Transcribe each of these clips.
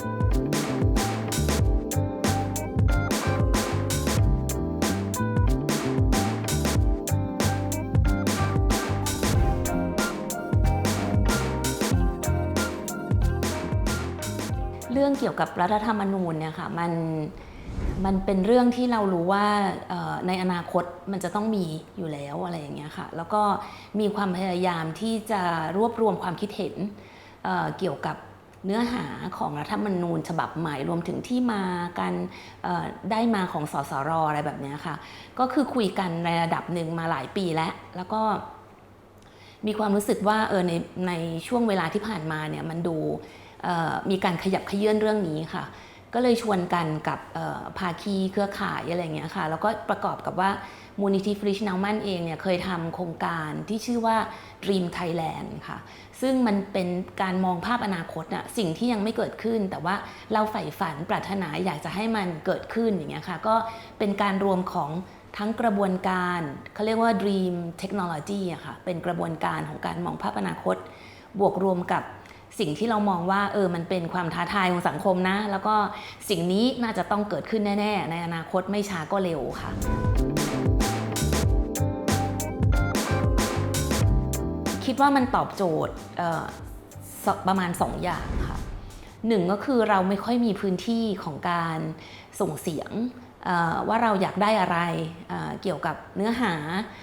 เรื่องเกี่ยวกับรัฐธรรมนูญเนี่ยค่ะมันมันเป็นเรื่องที่เรารู้ว่าในอนาคตมันจะต้องมีอยู่แล้วอะไรอย่างเงี้ยค่ะแล้วก็มีความพยายามที่จะรวบรวมความคิดเห็นเเกี่ยวกับ เนื้อหาของรัฐธรรมนูญฉบับใหม่รวมถึงที่มาการได้มาของสสรอะไรแบบนี้ค่ะ ก็คือคุยกันในระดับหนึ่งมาหลายปีแล้ว แล้วก็มีความรู้สึกว่าเออในในช่วงเวลาที่ผ่านมาเนี่ยมันดูมีการขยับขยื่นเรื่องนี้ค่ะ ก็เลยชวนกันกับภาคีเครือข่ายอะไรเงี้ยค่ะ แล้วก็ประกอบกับว่ามูลนิธิฟริชนาวมันเองเนี่ยเคยทำโครงการที่ชื่อว่า Dream Thailand ค่ะ ซึ่งมันเป็นการมองภาพอนาคตอะสิ่งที่ยังไม่เกิดขึ้น แต่ว่าเราใฝ่ฝันปรารถนาอยากจะให้มันเกิดขึ้นอย่างเงี้ยค่ะ ก็เป็นการรวมของทั้งกระบวนการเขาเรียกว่า Dream Technology อะค่ะ เป็นกระบวนการของการมองภาพอนาคต บวกรวมกับ สิ่งที่เรามองว่าเออมันเป็นความท้าทายของสังคมนะ แล้วก็สิ่งนี้น่าจะต้องเกิดขึ้นแน่ ๆ ในอนาคตไม่ช้าก็เร็วค่ะคิดว่ามันตอบโจทย์ประมาณ 2 อย่างค่ะหนึ่งก็คือเราไม่ค่อยมีพื้นที่ของการส่งเสียงว่าเราอยากได้อะไรเเกี่ยวกับเนื้อหา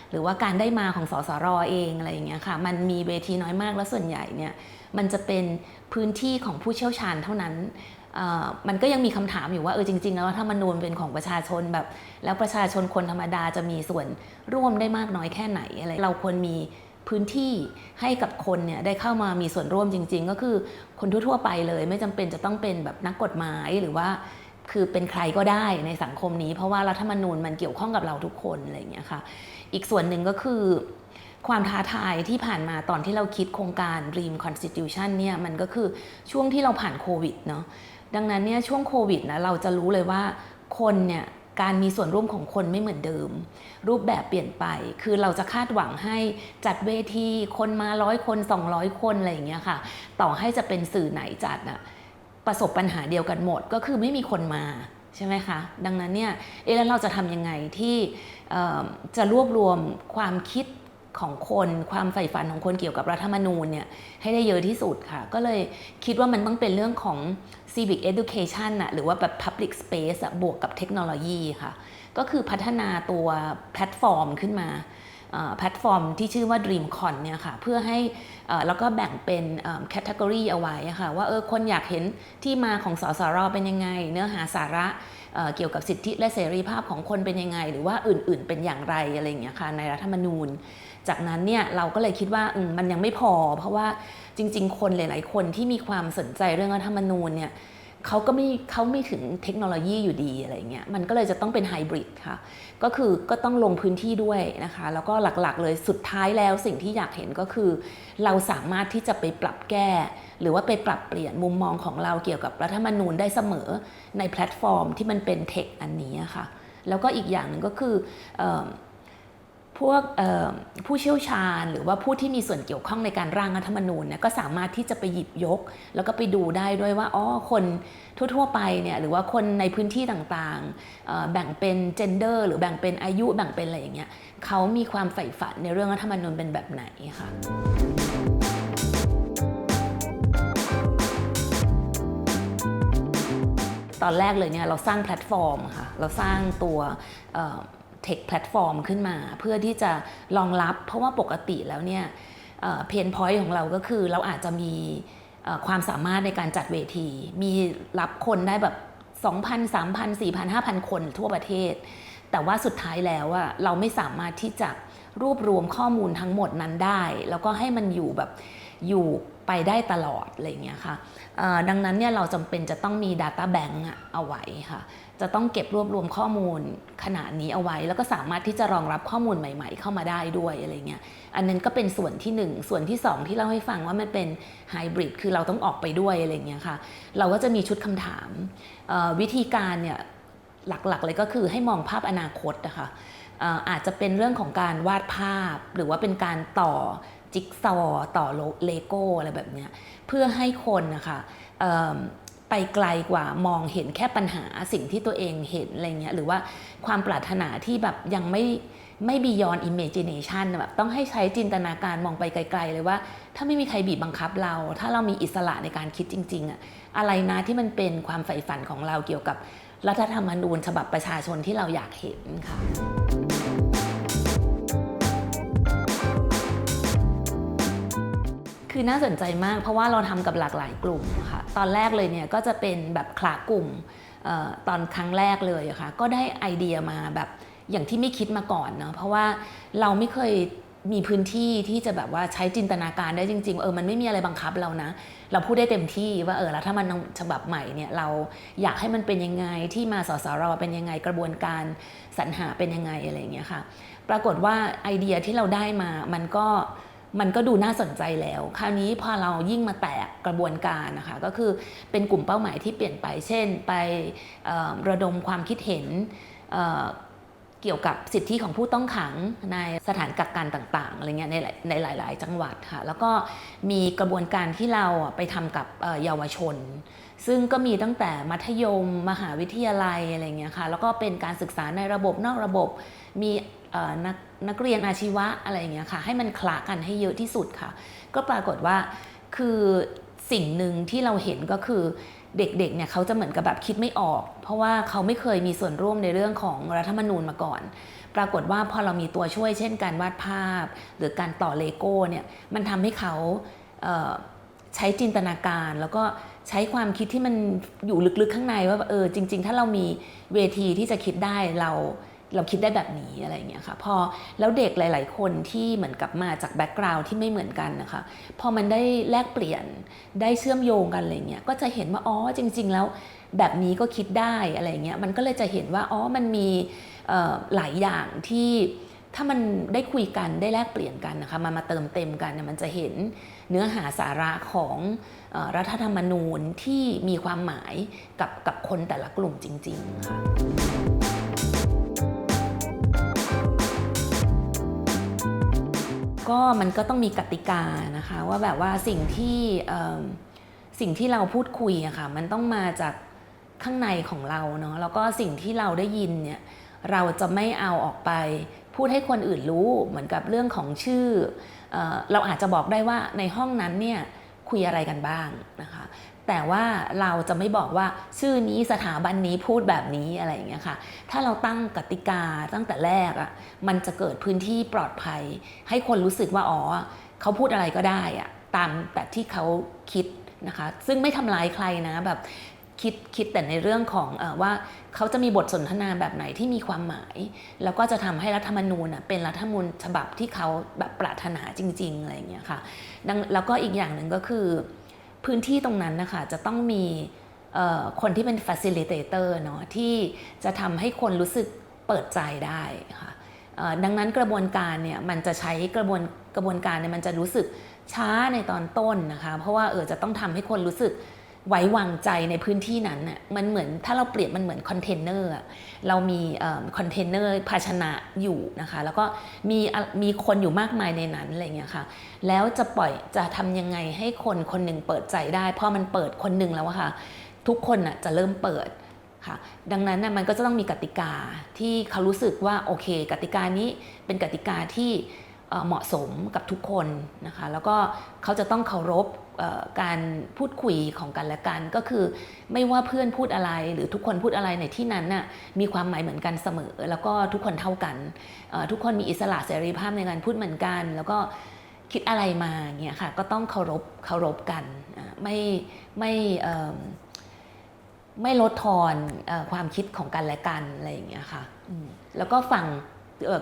หรือว่าการได้มาของสสรเองอะไรอย่างเงี้ยค่ะมันมีเวทีน้อยมากและส่วนใหญ่เนี่ย มันจะเป็นพื้นที่ของผู้เชี่ยวชาญเท่านั้นมันก็ยังมีคำถามอยู่ว่าเออจริง ๆ แล้วรัฐธรรมนูญเป็นของประชาชนแบบ แล้วประชาชนคนธรรมดาจะมีส่วนร่วมได้มากน้อยแค่ไหนอะไรเราควรมีพื้นที่ให้กับคนเนี่ยได้เข้ามามีส่วนร่วมจริง ๆ ก็คือคนทั่วๆไปเลย ไม่จำเป็นจะต้องเป็นแบบนักกฎหมายหรือว่า คือเป็นใครก็ได้ในสังคมนี้ เพราะว่ารัฐธรรมนูญมันเกี่ยวข้องกับเราทุกคนอะไรอย่างเงี้ยค่ะ อีกส่วนหนึ่งก็คือ ความท้าทายที่ผ่านมาตอนที่เราคิดโครงการ Dream Constitution เนี่ยมันก็คือช่วงที่เราผ่านโควิดเนาะดังนั้นเนี่ยช่วงโควิดนะเราจะรู้เลยว่าคนเนี่ยการมีส่วนร่วมของคนไม่เหมือนเดิม รูปแบบเปลี่ยนไป คือเราจะคาดหวังให้จัดเวทีคนมาร้อยคน 200 คนอะไรอย่างเงี้ยค่ะ ต่อให้จะเป็นสื่อไหนจัดอะประสบปัญหาเดียวกันหมดก็คือไม่มีคนมาใช่ไหมคะ ดังนั้นเนี่ยเอ๊ะแล้วเราจะทำยังไงที่จะรวบรวมความคิด ของคนความใฝ่ฝันของคนเกี่ยวกับรัฐธรรมนูญเนี่ยให้ได้เยอะที่สุดค่ะ ก็เลยคิดว่ามันต้องเป็นเรื่องของ civic education อะหรือว่าแบบ public space อะบวกกับเทคโนโลยีค่ะ ก็คือพัฒนาตัวแพลตฟอร์มขึ้นมาแพลตฟอร์มที่ชื่อว่า DreamCon เนี่ยค่ะเพื่อให้แล้วก็แบ่งเป็นแคตตากรีเอาไว้ค่ะว่าเออคนอยากเห็นที่มาของสสรเป็นยังไง เนื้อหาสาระ เกี่ยวกับสิทธิและเสรีภาพของคนเป็นยังไง หรือว่าอื่น ๆ เป็นอย่างไรอะไรอย่างเงี้ยค่ะในรัฐธรรมนูญ จากนั้นเนี่ยเราก็เลยคิดว่ามมันยังไม่พอ เพราะว่าจริง ๆ คนหลาย ๆ คนที่มีความสนใจเรื่องรัฐธรรมนูญเนี่ย เขาก็ไม่เขาไม่ถึงเทคโนโลยีอยู่ดีอะไรเงี้ยมันก็เลยจะต้องเป็นไฮบริดค่ะ ก็คือก็ต้องลงพื้นที่ด้วยนะคะ แล้วก็หลักๆเลยสุดท้ายแล้วสิ่งที่อยากเห็นก็คือ เราสามารถที่จะไปปรับแก้ หรือว่าไปปรับเปลี่ยนมุมมองของเราเกี่ยวกับรัฐธรรมนูญได้เสมอในแพลตฟอร์มที่มันเป็นเทคอันนี้ค่ะ แล้วก็อีกอย่างหนึ่งก็คืออ พวกผู้เชี่ยวชาญ หรือว่าผู้ที่มีส่วนเกี่ยวข้องในการร่างรัฐธรรมนูญเนี่ยก็สามารถที่จะไปหยิบยก แล้วก็ไปดูได้ด้วยว่าอ๋อคนทั่วๆไปเนี่ยหรือว่าคนในพื้นที่ต่างๆ แบ่งเป็นเจนเดอร์หรือแบ่งเป็นอายุแบ่งเป็นอะไรอย่างเงี้ยเขามีความใฝ่ฝันในเรื่องรัฐธรรมนูญเป็นแบบไหนค่ะตอนแรกเลยเนี่ยเราสร้างแพลตฟอร์มค่ะเราสร้างตัว เทคแพลตฟอร์มขึ้นมา เพื่อที่จะรองรับ เพราะว่าปกติแล้วเนี่ยเพนพอยต์ของเราก็คือเราอาจจะมีความสามารถในการจัดเวที มีรับคนได้แบบ 2,000 3,000 4,000 5,000 คนทั่วประเทศ แต่ว่าสุดท้ายแล้วอะเราไม่สามารถที่จะรวบรวมข้อมูลทั้งหมดนั้นได้ แล้วก็ให้มันอยู่แบบอยู่ ไปได้ตลอดอะไรเงี้ยค่ะดังนั้นเนี่ยเราจำเป็นจะต้องมี Data Bank อะเอาไว้ค่ะ จะต้องเก็บรวบรวมข้อมูลขนาดนี้เอาไว้ แล้วก็สามารถที่จะรองรับข้อมูลใหม่ๆ เข้ามาได้ด้วยอะไรเงี้ยอันนั้นก็เป็นส่วนที่หนึ่งส่วนที่สองที่เล่าให้ฟังว่ามันเป็นไฮบริดคือเราต้องออกไปด้วยอะไรเงี้ยค่ะ เราก็จะมีชุดคำถามวิธีการเนี่ยหลักๆ เลยก็คือให้มองภาพอนาคตนะคะเอ่ออาจจะเป็นเรื่องของการวาดภาพ หรือว่าเป็นการต่อ จิ๊กซอต่อเลโก้อะไรแบบเนี้ยเพื่อให้คนนะคะเอิ่มไปไกลกว่ามองเห็นแค่ปัญหาสิ่งที่ตัวเองเห็นอะไรเงี้ยหรือว่าความปรารถนาที่แบบยังไม่ไม่ beyond imagination แบบต้องให้ใช้จินตนาการมองไปไกล ๆ เลยว่า ถ้าไม่มีใครบีบบังคับเรา ถ้าเรามีอิสระในการคิดจริง ๆอะอะไรนะที่มันเป็นความใฝ่ฝันของเราเกี่ยวกับรัฐธรรมนูญฉบับประชาชนที่เราอยากเห็นค่ะ คือน่าสนใจมาก เพราะว่าเราทำกับหลากหลายกลุ่มค่ะตอนแรกเลยเนี่ยก็จะเป็นแบบคลากลุ่มออตอนครั้งแรกเลยค่ะก็ได้ไอเดียมาแบบอย่างที่ไม่คิดมาก่อนเนาะเพราะว่าเราไม่เคยมีพื้นที่ที่จะแบบว่าใช้จินตนาการได้จริง ๆ เออมันไม่มีอะไรบังคับเรานะ เราพูดได้เต็มที่ว่าเออแล้วถ้ามันฉบับใหม่เนี่ยเราอยากให้มันเป็นยังไงที่มาสสรเป็นยังไงกระบวนการสรรหาเป็นยังไงอะไรอย่างเงี้ยค่ะ ปรากฏว่าไอเดียที่เราได้มามันก็ มันก็ดูน่าสนใจแล้ว คราวนี้พอเรายิ่งมาแตกกระบวนการนะคะ ก็คือเป็นกลุ่มเป้าหมายที่เปลี่ยนไป เช่น ไประดมความคิดเห็นเเกี่ยวกับสิทธิของผู้ต้องขังในสถานกักกันต่างๆอะไรเงี้ยในในหลาย ๆ จังหวัดค่ะ แล้วก็มีกระบวนการที่เราไปทำกับเยาวชน ซึ่งก็มีตั้งแต่มัธยม มหาวิทยาลัยอะไรเงี้ยค่ะ แล้วก็เป็นการศึกษาในระบบนอกระบบ มีนักนักเรียนอาชีวะอะไรเงี้ยค่ะ ให้มันคละกันให้เยอะที่สุดค่ะ ก็ปรากฏว่าคือสิ่งหนึ่งที่เราเห็นก็คือเด็กๆเนี่ยเขาจะเหมือนกับแบบคิดไม่ออก เพราะว่าเขาไม่เคยมีส่วนร่วมในเรื่องของรัฐธรรมนูญมาก่อน ปรากฏว่าพอเรามีตัวช่วยเช่นการวาดภาพ หรือการต่อเลโก้เนี่ยมันทำให้เขา ใช้จินตนาการแล้วก็ใช้ความคิดที่มันอยู่ลึกๆข้างในว่าเออจริง ๆ ถ้าเรามีเวทีที่จะคิดได้เราเราคิดได้แบบนี้อะไรอย่างเงี้ยค่ะพอแล้วเด็กหลาย ๆ คนที่เหมือนกับมาจากแบ็กกราวด์ที่ไม่เหมือนกันนะคะพอมันได้แลกเปลี่ยนได้เชื่อมโยงกันอะไรเงี้ยก็จะเห็นว่าอ๋อจริง ๆ แล้วแบบนี้ก็คิดได้อะไรเงี้ยมันก็เลยจะเห็นว่าอ๋อมันมีหลายอย่างที่ ถ้ามันได้คุยกันได้แลกเปลี่ยนกันนะคะมามาเติมเต็มกันเนี่ยมันจะเห็นเนื้อหาสาระของรัฐธรรมนูญที่มีความหมายกับกับคนแต่ละกลุ่มจริงๆค่ะก็มันก็ต้องมีกติกานะคะว่าแบบว่าสิ่งที่สิ่งที่เราพูดคุยอะค่ะมันต้องมาจากข้างในของเราเนาะแล้วก็สิ่งที่เราได้ยินเนี่ยเราจะไม่เอาออกไป พูดให้คนอื่นรู้เหมือนกับเรื่องของชื่อเอเราอาจจะบอกได้ว่าในห้องนั้นเนี่ยคุยอะไรกันบ้างนะคะแต่ว่าเราจะไม่บอกว่าชื่อนี้สถาบันนี้พูดแบบนี้อะไรอย่างเงี้ยค่ะ ถ้าเราตั้งกติกาตั้งแต่แรกอะ่ะมันจะเกิดพื้นที่ปลอดภัย ให้คนรู้สึกว่าอ๋อเขาพูดอะไรก็ได้อะตามแต่ที่เขาคิดนะคะ ซึ่งไม่ทำร้ายใครนะแบบ คิดคิดแต่ในเรื่องของอว่าเขาจะมีบทสนทนาแบบไหนที่มีความหมาย แล้วก็จะทำให้รัฐธรรมนูญเป็นรัฐธรรมนูญฉบับที่เขาแบบปรารถนาจริงๆอะไรอย่างเงี้ยค่ะแล้วก็อีกอย่างหนึ่งก็คือ พื้นที่ตรงนั้นนะคะจะต้องมีคนที่เป็น facilitator เนาะที่จะทำให้คนรู้สึกเปิดใจได้ค่ะดังนั้นกระบวนการเนี่ยมันจะใช้กระบวนกระบวนการเนี่ยมันจะรู้สึกช้าในตอนต้นนะคะ เพราะว่าเออจะต้องทำให้คนรู้สึก ไว้วางใจในพื้นที่นั้นน่ะมันเหมือนถ้าเราเปรียบมันเหมือนคอนเทนเนอร์เรามีคอนเทนเนอร์ภาชนะอยู่นะคะแล้วก็มีมีคนอยู่มากมายในนั้นอะไรเงี้ยค่ะแล้วจะปล่อยจะทำยังไงให้คนคนหนึ่งเปิดใจได้พอมันเปิดคนหนึ่งแล้วค่ะทุกคนน่ะจะเริ่มเปิดค่ะดังนั้นน่ะมันก็จะต้องมีกติกาที่เขารู้สึกว่าโอเค กติกานี้เป็นกติกาที่เหมาะสมกับทุกคนนะคะแล้วก็เขาจะต้องเคารพ การพูดคุยของกันและกัน ก็คือไม่ว่าเพื่อนพูดอะไรหรือทุกคนพูดอะไรในที่นั้นน่ะมีความหมายเหมือนกันเสมอ แล้วก็ทุกคนเท่ากัน ทุกคนมีอิสระเสรีภาพในการพูดเหมือนกัน แล้วก็คิดอะไรมาเนี่ยค่ะก็ต้องเคารพเคารพกันไม่ไม่ไม่ลดทอนความคิดของกันและกันอะไรอย่างเงี้ยค่ะแล้วก็ฝั่ง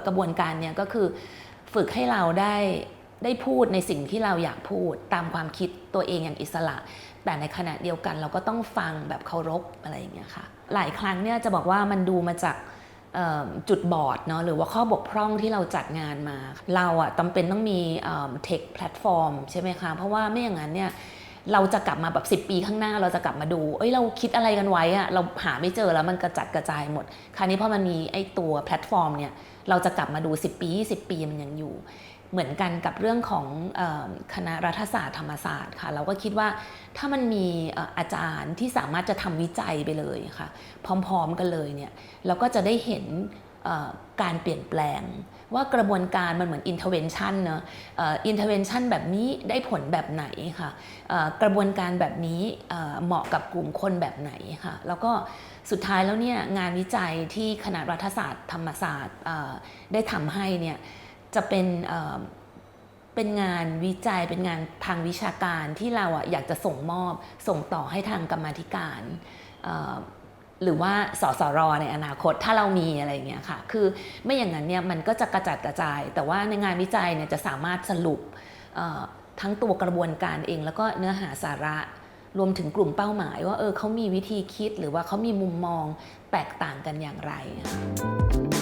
กระบวนการเนี่ยก็คือฝึกให้เราได้ ได้พูดในสิ่งที่เราอยากพูดตามความคิดตัวเองอย่างอิสระ แต่ในขณะเดียวกันเราก็ต้องฟังแบบเคารพอะไรอย่างเงี้ยค่ะ หลายครั้งเนี่ยจะบอกว่ามันดูมาจากจุดบอดเนาะหรือว่าข้อบกพร่องที่เราจัดงานมา เราอะจำเป็นต้องมีเทคแพลตฟอร์มใช่ไหมคะ เพราะว่าไม่อย่างนั้นเนี่ยเราจะกลับมาแบบ 10 ปีข้างหน้าเราจะกลับมาดู เอ้ยเราคิดอะไรกันไว้อะเราหาไม่เจอแล้วมันกระจัดกระจายหมด คราวนี้พอมันมีไอ้ตัวแพลตฟอร์มเนี่ยเราจะกลับมาดู 10 ปี 20 ปีมันยังอยู่ เหมือนกันกับเรื่องของคณะรัฐศาสตร์ธรรมศาสตร์ค่ะ เราก็คิดว่าถ้ามันมีอาจารย์ที่สามารถจะทำวิจัยไปเลยค่ะ พร้อมๆกันเลยเนี่ยเราก็จะได้เห็นการเปลี่ยนแปลง ว่ากระบวนการมันเหมือน intervention เนอะอ่อ intervention แบบนี้ได้ผลแบบไหนค่ะกระบวนการแบบนี้เหมาะกับกลุ่มคนแบบไหนค่ะ แล้วก็สุดท้ายแล้วเนี่ยงานวิจัยที่คณะรัฐศาสตร์ธรรมศาสตร์ได้ทำให้เนี่ย จะเป็นเป็นงานวิจัยเป็นงานทางวิชาการที่เราอะอยากจะส่งมอบส่งต่อให้ทางกรรมธิการ หรือว่าสสรในอนาคตถ้าเรามีอะไรอย่างเงี้ยค่ะคือไม่อย่างนั้นเนี่ยมันก็จะกระจัดกระจาย แต่ว่าในงานวิจัยเนี่ยจะสามารถสรุปทั้งตัวกระบวนการเอง แล้วก็เนื้อหาสาระรวมถึงกลุ่มเป้าหมาย ว่าเออเขามีวิธีคิดหรือว่าเขามีมุมมองแตกต่างกันอย่างไรค่ะ